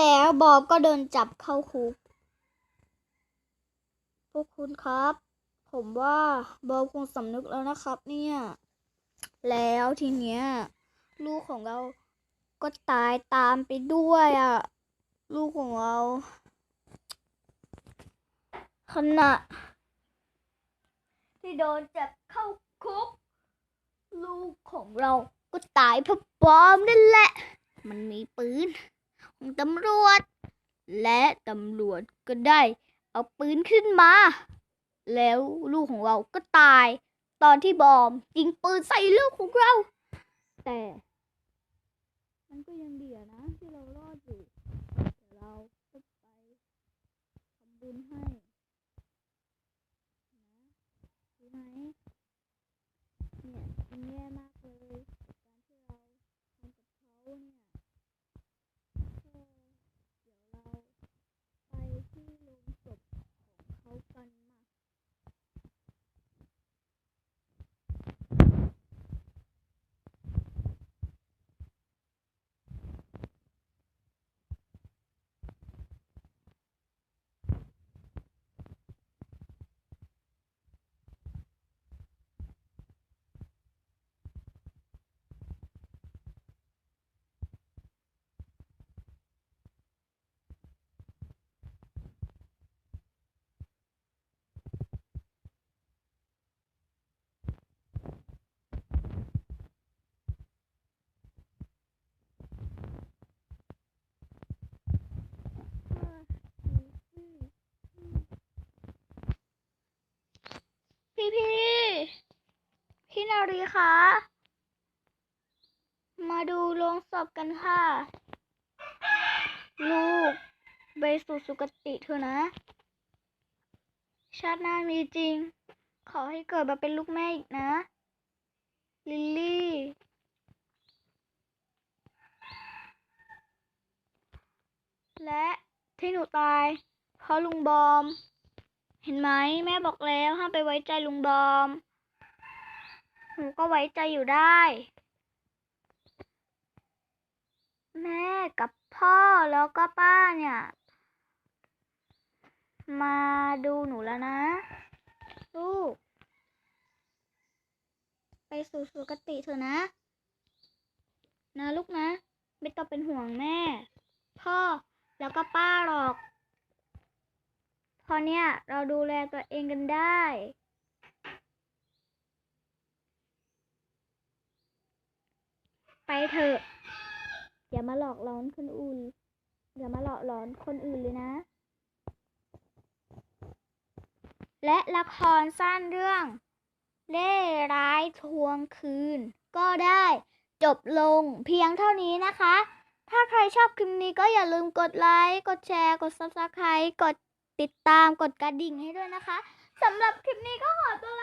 แล้วบอบก็โดนจับเข้าคุก พวกคุณครับ ผมว่าบอบคงสำนึกแล้วนะครับ เนี่ย แล้วทีเนี้ย ลูกของเราก็ตายตามไปด้วยอะ ลูกของเราขณะที่โดนจับเข้าคุก ลูกของเราก็ตายเพราะบอมนั่นแหละ มันมีปืน ตำรวจ และตำรวจก็ได้ เอาปืนขึ้นมา แล้วลูกของเราก็ตาย ตอนที่บอมยิงปืนใส่ลูกของเรา แต่ มันก็ยังดีนะ ที่เรารอดอยู่เดี๋ยวเราก็ไปทำบุญให้นะรู้ไหมเนี่ยมันแย่ยการที่เราทำกับเขาเนี่ยก็เดี๋ยวเราไปที่โรงศพของเขากันมา พี่พี่พี่นา รีคะ มาดูโรงศพกันค่ะ ลูกไปสู่สุคติเถอะนะ ชาติหน้ามีจริง ขอให้เกิดมาเป็นลูกแม่อีกนะ ลิลลี่ และที่หนูตาย เพราะลุงบอม เห็นไหมแม่บอกแล้วห้ามไปไว้ใจลุงบอม นูก็ไว้ใจอยู่ได้ แม่กับพ่อแล้วก็ป้าเนี่ย มาดูหนูแล้วนะ ลูก ไปสู่สุคติเถอะนะ นะลูกนะ ไม่ต้องเป็นห่วงแม่ พ่อแล้วก็ป้าหรอกพราะเนี่ยเราดูแลตัวเองกันได้ ไปเถอะ อย่ามาหลอกหลอนคนอื่น อย่ามาหลอกหลอนคนอื่นเลยนะ และละครสั้นเรื่อง เล่ร้ายทวงคืน ก็ได้จบลงเพียงเท่านี้นะคะ ถ้าใครชอบคลิปนี้ก็อย่าลืมกดไลค์ กดแชร์ กด subscribe กดติดตาม กดกระดิ่งให้ด้วยนะคะสำหรับคลิปนี้ก็ขอตัว